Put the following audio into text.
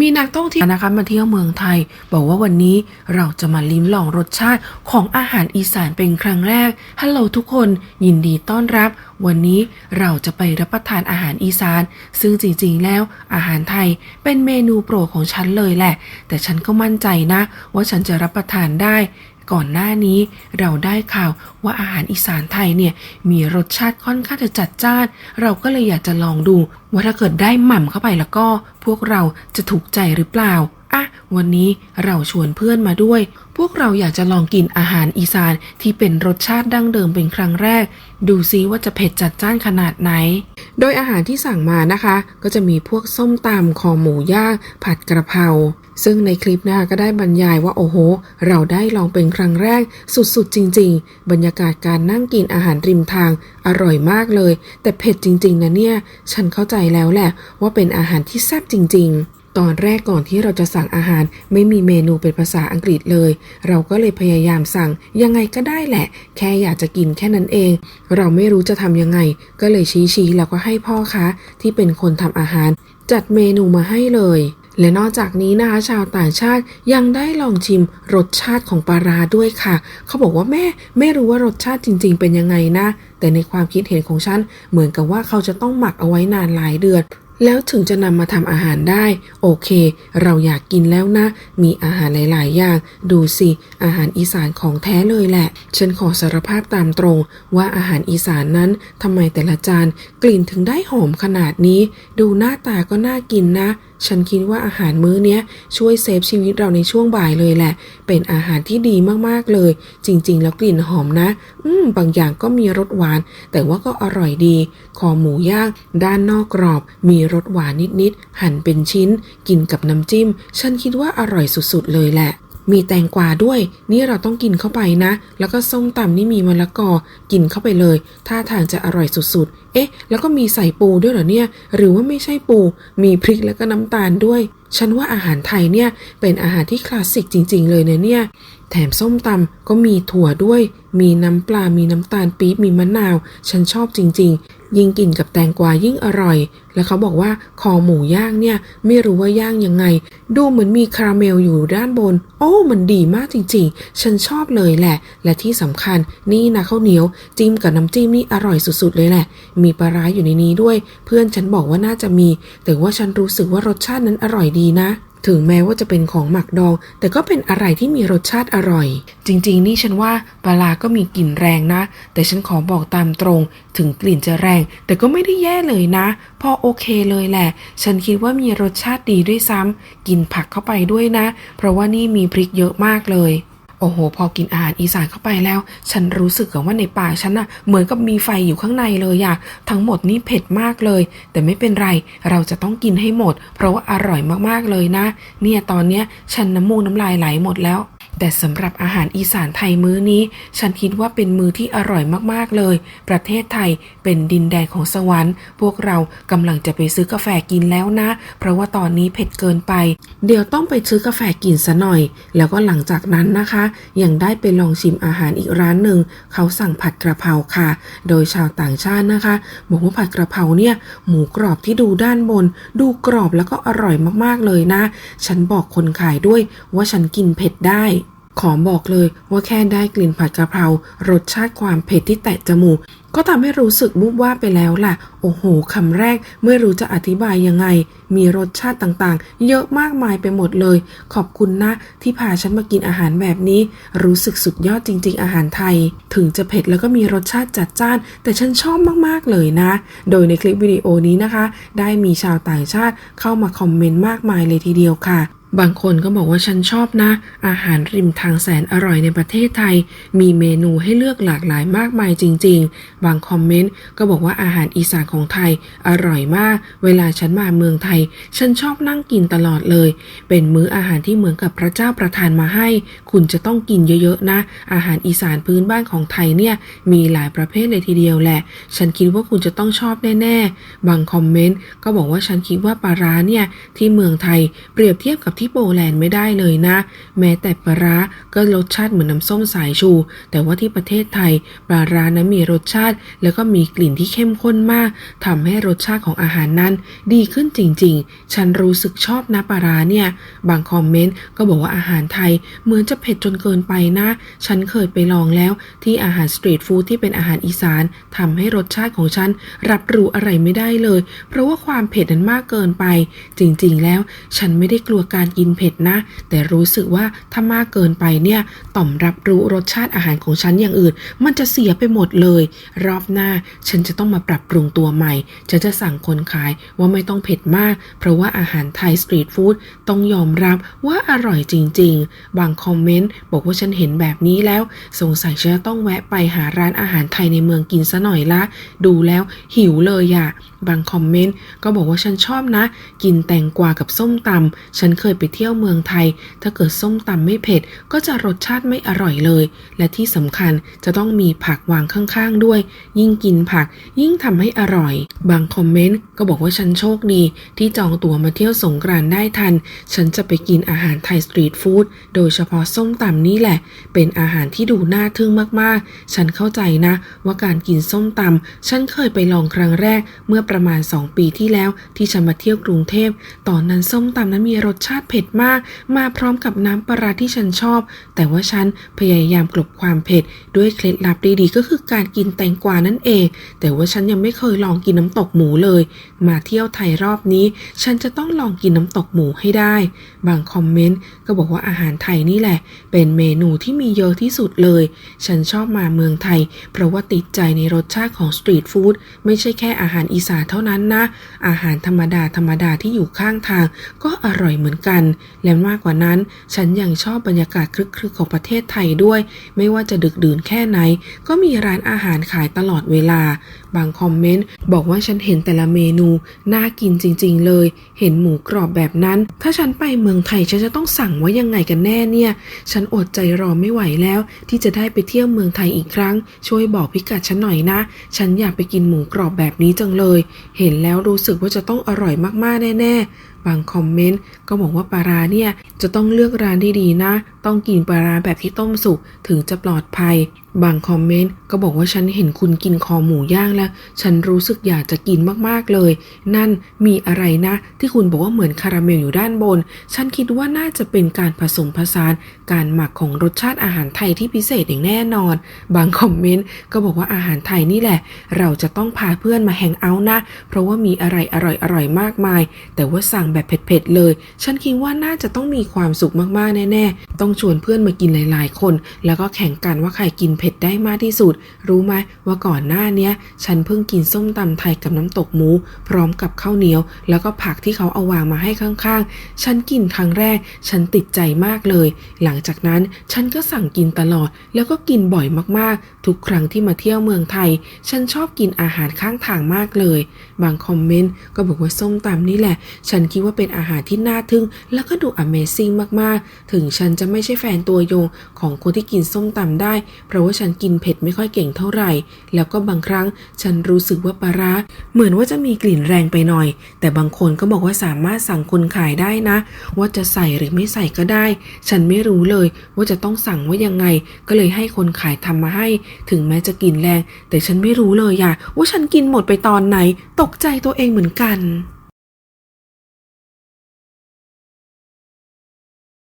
มีนักท่องเที่ยวนะคะมาเที่ยวเมืองไทย บอกว่าวันนี้เราจะมาลิ้มลองรสชาติของอาหารอีสานเป็นครั้งแรกฮัลโหลทุกคนยินดีต้อนรับ วันนี้เราจะไปรับประทานอาหารอีสาน ซึ่งจริงๆแล้วอาหารไทยเป็นเมนูโปรดของฉันเลยแหละ แต่ฉันก็มั่นใจนะ ว่าฉันจะรับประทานได้ ก่อนหน้านี้เราได้ข่าวว่าอาหารอีสานไทยเนี่ยมีรสชาติค่อนข้างจะจัดจ้าน เราก็เลยอยากจะลองดู ว่าถ้าเกิดได้หม่ำเข้าไปแล้วก็ พวกเราจะถูกใจหรือเปล่าอะวันนี้เราชวนเพื่อนมาด้วย พวกเราอยากจะลองกินอาหารอีสานที่เป็นรสชาติดั้งเดิมเป็นครั้งแรก ดูซิว่าจะเผ็ดจัดจ้านขนาดไหน โดยอาหารที่สั่งมานะคะ ก็จะมีพวกส้มตำคอหมูย่างผัดกระเพรา ซึ่งในคลิปนะคะก็ได้บรรยายว่าโอ้โห เราได้ลองเป็นครั้งแรกสุดๆ จริง ๆ บรรยากาศการนั่งกินอาหารริมทางอร่อยมากเลย แต่เผ็ดจริง ๆ นะเนี่ย ฉันเข้าใจแล้วแหละ ว่าเป็นอาหารที่แซ่บจริง ๆตอนแรกก่อนที่เราจะสั่งอาหารไม่มีเมนูเป็นภาษาอังกฤษเลย เราก็เลยพยายามสั่งยังไงก็ได้แหละ แค่อยากจะกินแค่นั้นเอง เราไม่รู้จะทำยังไง ก็เลยชี้ๆแล้วก็ให้พ่อค้าที่เป็นคนทำอาหาร จัดเมนูมาให้เลย และนอกจากนี้นะคะชาวต่างชาติยังได้ลองชิมรสชาติของปลาราด้วยค่ะ เขาบอกว่าแม่ไม่รู้ว่ารสชาติจริง ๆ เป็นยังไงนะ แต่ในความคิดเห็นของฉัน เหมือนกับว่าเขาจะต้องหมักเอาไว้นานหลายเดือนแล้วถึงจะนำมาทำอาหารได้ โอเค เราอยากกินแล้วนะ มีอาหารหลาย ๆ อย่าง ดูสิ อาหารอีสานของแท้เลยแหละ ฉันขอสารภาพตามตรง ว่าอาหารอีสานนั้นทำไมแต่ละจานกลิ่นถึงได้หอมขนาดนี้ ดูหน้าตาก็น่ากินนะ ฉันคิดว่าอาหารมื้อเนี้ยช่วยเซฟชีวิตเราในช่วงบ่ายเลยแหละ เป็นอาหารที่ดีมากๆเลย จริง ๆ แล้วกลิ่นหอมนะ อืม บางอย่างก็มีรสหวาน แต่ว่าก็อร่อยดี คอหมูย่าง ด้านนอกกรอบ มีรสหวานนิดๆ หั่นเป็นชิ้น กินกับน้ำจิ้ม ฉันคิดว่าอร่อยสุดๆเลยแหละ มีแตงกวาด้วย นี่เราต้องกินเข้าไปนะ แล้วก็ส้มตำนี่มีมะละกอ กินเข้าไปเลย ท่าทางจะอร่อยสุดๆ เอ๊ะ แล้วก็มีใส่ปูด้วยเหรอเนี่ย หรือว่าไม่ใช่ปู มีพริกแล้วก็น้ำตาลด้วย ฉันว่าอาหารไทยเนี่ย เป็นอาหารที่คลาสสิกจริง ๆ เลยนะเนี่ย แถมส้มตำก็มีถั่วด้วย มีน้ำปลา มีน้ำตาลปี๊บ มีมะนาว ฉันชอบจริง ๆ ยิ่งกินกับแตงกวายิ่งอร่อย แล้วเขาบอกว่าคอหมูย่างเนี่ยไม่รู้ว่าย่างยังไง ดูเหมือนมีคาราเมลอยู่ด้านบน โอ้ มันดีมากจริงๆ ฉันชอบเลยแหละ และที่สำคัญนี่นะข้าวเหนียว จิ้มกับน้ำจิ้มนี่อร่อยสุดๆเลยแหละ มีปลาร้าอยู่ในนี้ด้วย เพื่อนฉันบอกว่าน่าจะมี แต่ว่าฉันรู้สึกว่ารสชาตินั้นอร่อยดีนะ ถึงแม้ว่าจะเป็นของหมักดอง แต่ก็เป็นอะไรที่มีรสชาติอร่อย จริงๆ นี่ฉันว่าปลาก็มีกลิ่นแรงนะ แต่ฉันขอบอกตามตรง ถึงกลิ่นจะแรง แต่ก็ไม่ได้แย่เลยนะ พอโอเคเลยแหละ ฉันคิดว่ามีรสชาติดีด้วยซ้ำกินผักเข้าไปด้วยนะ เพราะว่านี่มีพริกเยอะมากเลย โอ้โห พอกินอาหารอีสานเข้าไปแล้ว ฉันรู้สึกกับว่าในปากฉันน่ะเหมือนกับมีไฟอยู่ข้างในเลยอะทั้งหมดนี่เผ็ดมากเลย แต่ไม่เป็นไรเราจะต้องกินให้หมด เพราะว่าอร่อยมากๆเลยนะ เนี่ยตอนเนี้ยฉันน้ำมูกน้ำลายไหลหมดแล้ว แต่สำหรับอาหารอีสานไทยมื้อนี้ ฉันคิดว่าเป็นมื้อที่อร่อยมาก ๆ เลย ประเทศไทยเป็นดินแดนของสวรรค์ พวกเรากำลังจะไปซื้อกาแฟกินแล้วนะ เพราะว่าตอนนี้เผ็ดเกินไป เดี๋ยวต้องไปซื้อกาแฟกินซะหน่อย แล้วก็หลังจากนั้นนะคะ ยังได้ไปลองชิมอาหารอีกร้านหนึ่ง เขาสั่งผัดกระเพราค่ะ โดยชาวต่างชาตินะคะบอกว่าผัดกระเพราเนี่ยหมูกรอบที่ดูด้านบน ดูกรอบแล้วก็อร่อยมากๆเลยนะ ฉันบอกคนขายด้วยว่าฉันกินเผ็ดได้ ขอบอกเลยว่าแค่ได้กลิ่นผัดกะเพรารสชาติความเผ็ดที่แตะจมูก ก็ทำให้รู้สึกมุบว่าไปแล้วล่ะ โอ้โหคำแรกไม่รู้จะอธิบายยังไง มีรสชาติต่างๆ เยอะมากมายไปหมดเลย ขอบคุณนะ ที่พาฉันมากินอาหารแบบนี้ รู้สึกสุดยอดจริง ๆ อาหารไทย ถึงจะเผ็ดแล้วก็มีรสชาติจัดจ้าน แต่ฉันชอบมากๆเลยนะ โดยในคลิปวิดีโอนี้นะคะ ได้มีชาวต่างชาติเข้ามาคอมเมนต์มากมายเลยทีเดียวค่ะ บางคนก็บอกว่าฉันชอบนะ อาหารริมทางแสนอร่อยในประเทศไทย มีเมนูให้เลือกหลากหลายมากมายจริง ๆ บางคอมเมนต์ก็บอกว่าอาหารอีสานของไทย อร่อยมาก เวลาฉันมาเมืองไทย ฉันชอบนั่งกินตลอดเลย เป็นมื้ออาหารที่เหมือนกับพระเจ้าประทานมาให้ คุณจะต้องกินเยอะๆนะ อาหารอีสานพื้นบ้านของไทยเนี่ยมีหลายประเภทเลยทีเดียวแหละ ฉันคิดว่าคุณจะต้องชอบแน่ๆบางคอมเมนต์ก็บอกว่าฉันคิดว่าปลาร้าเนี่ยที่เมืองไทยเปรียบเทียบกับที่โปแลนด์ไม่ได้เลยนะ แม้แต่ปลาร้าก็รสชาติเหมือนน้ำส้มสายชู แต่ว่าที่ประเทศไทยปลาร้านั้นมีรสชาติ แล้วก็มีกลิ่นที่เข้มข้นมากทำให้รสชาติของอาหารนั้น ดีขึ้นจริง ๆ ฉันรู้สึกชอบนะปลาร้าเนี่ย บางคอมเมนต์ก็บอกว่าอาหารไทยเหมือนจะเผ็ดจนเกินไปนะ ฉันเคยไปลองแล้วที่อาหารสตรีทฟู้ดที่เป็นอาหารอีสานทำให้รสชาติของฉันรับรู้อะไรไม่ได้เลย เพราะว่าความเผ็ดนั้นมากเกินไป จริง ๆ แล้วฉันไม่ได้กลัวการกินเผ็ดนะ แต่รู้สึกว่าถ้ามากเกินไปเนี่ยต่อมรับรู้รสชาติอาหารของฉันอย่างอื่น มันจะเสียไปหมดเลย รอบหน้าฉันจะต้องมาปรับปรุงตัวใหม่จะจะสั่งคนขายว่าไม่ต้องเผ็ดมาก เพราะว่าอาหารไทยสตรีทฟู้ดต้องยอมรับว่าอร่อยจริง ๆ บางคอมเมนต์บอกว่าฉันเห็นแบบนี้แล้ว สงสัยฉันจะต้องแวะไปหาร้านอาหารไทยในเมืองกินซะหน่อยละ ดูแล้วหิวเลยอะบางคอมเมนต์ก็บอกว่าฉันชอบนะ กินแตงกวากับส้มตำฉันเคยไปเที่ยวเมืองไทย ถ้าเกิดส้มตำไม่เผ็ด ก็จะรสชาติไม่อร่อยเลย และที่สำคัญจะต้องมีผักวางข้างๆด้วย ยิ่งกินผัก ยิ่งทำให้อร่อย บางคอมเมนต์ก็บอกว่าฉันโชคดี ที่จองตั๋วมาเที่ยวสงกรานต์ได้ทัน ฉันจะไปกินอาหารไทยสตรีทฟู้ดโดยเฉพาะส้มตำนี่แหละ เป็นอาหารที่ดูน่าทึ่งมากๆ ฉันเข้าใจนะ ว่าการกินส้มตำฉันเคยไปลองครั้งแรกเมื่อประมาณ 2 ปีที่แล้วที่ฉันมาเที่ยวกรุงเทพ ตอนนั้นส้มตำนั้นมีรสชาติเผ็ดมาก มาพร้อมกับน้ำปลาร้าที่ฉันชอบ แต่ว่าฉันพยายามกลบความเผ็ด ด้วยเคล็ดลับดีๆ ก็คือการกินแตงกวานั่นเอง แต่ว่าฉันยังไม่เคยลองกินน้ำตกหมูเลย มาเที่ยวไทยรอบนี้ ฉันจะต้องลองกินน้ำตกหมูให้ได้ บางคอมเมนต์ก็บอกว่าอาหารไทยนี่แหละ เป็นเมนูที่มีเยอะที่สุดเลย ฉันชอบมาเมืองไทย เพราะว่าติดใจในรสชาติของสตรีทฟู้ดไม่ใช่แค่อาหารอีสานเท่านั้นนะ อาหารธรรมดาธรรมดาที่อยู่ข้างทาง ก็อร่อยเหมือนกัน และมากกว่านั้น ฉันยังชอบบรรยากาศคลึกๆของประเทศไทยด้วย ไม่ว่าจะดึกดื่นแค่ไหน ก็มีร้านอาหารขายตลอดเวลา บางคอมเมนต์บอกว่าฉันเห็นแต่ละเมนูน่ากินจริง ๆ เลย เห็นหมูกรอบแบบนั้น ถ้าฉันไปเมืองไทยฉันจะต้องสั่งว่ายังไงกันแน่เนี่ย ฉันอดใจรอไม่ไหวแล้ว ที่จะได้ไปเที่ยวเมืองไทยอีกครั้ง ช่วยบอกพิกัดฉันหน่อยนะ ฉันอยากไปกินหมูกรอบแบบนี้จังเลยเห็นแล้วรู้สึกว่าจะต้องอร่อยมากๆแน่ๆ บางคอมเมนต์ก็บอกว่าปลาร้าเนี่ยจะต้องเลือกร้านดีๆนะ ต้องกินปลาร้าแบบที่ต้มสุกถึงจะปลอดภัย บางคอมเมนต์ก็บอกว่าฉันเห็นคุณกินคอหมูย่างแล้ว ฉันรู้สึกอยากจะกินมากๆเลย นั่นมีอะไรนะ ที่คุณบอกว่าเหมือนคาราเมลอยู่ด้านบน ฉันคิดว่าน่าจะเป็นการผสมผสาน การหมักของรสชาติอาหารไทยที่พิเศษอย่างแน่นอน บางคอมเมนต์ก็บอกว่าอาหารไทยนี่แหละ เราจะต้องพาเพื่อนมาแฮงเอาท์นะ เพราะว่ามีอะไรอร่อยๆมากมาย แต่ว่าสั่งแบบเผ็ดๆเลย ฉันคิดว่าน่าจะต้องมีความสุขมากๆแน่ๆ ต้องชวนเพื่อนมากินหลายๆ คน แล้วก็แข่งกันว่าใครกินเผ็ดได้มากที่สุด รู้ไหมว่าก่อนหน้าเนี้ย ฉันเพิ่งกินส้มตำไทยกับน้ำตกหมู พร้อมกับข้าวเหนียว แล้วก็ผักที่เขาเอาวางมาให้ข้างๆ ฉันกินครั้งแรก ฉันติดใจมากเลย หลังจากนั้นฉันก็สั่งกินตลอด แล้วก็กินบ่อยมากๆ ทุกครั้งที่มาเที่ยวเมืองไทย ฉันชอบกินอาหารข้างทางมากเลย บางคอมเมนต์ก็บอกว่าส้มตำนี่แหละ ฉันคิดว่าเป็นอาหารที่น่าทึ่ง แล้วก็ดู Amazing มากๆ ถึงฉันจะไม่ใช่แฟนตัวยงของคนที่กินส้มตำได้ เพราะว่าฉันกินเผ็ดไม่ค่อยเก่งเท่าไหร่ แล้วก็บางครั้งฉันรู้สึกว่าปลาร้าเหมือนว่าจะมีกลิ่นแรงไปหน่อย แต่บางคนก็บอกว่าสามารถสั่งคนขายได้นะ ว่าจะใส่หรือไม่ใส่ก็ได้ ฉันไม่รู้เลยว่าจะต้องสั่งว่ายังไง ก็เลยให้คนขายทำมาให้ ถึงแม้จะกลิ่นแรง แต่ฉันไม่รู้เลยอะว่าฉันกินหมดไปตอนไหน ตกใจตัวเองเหมือนกัน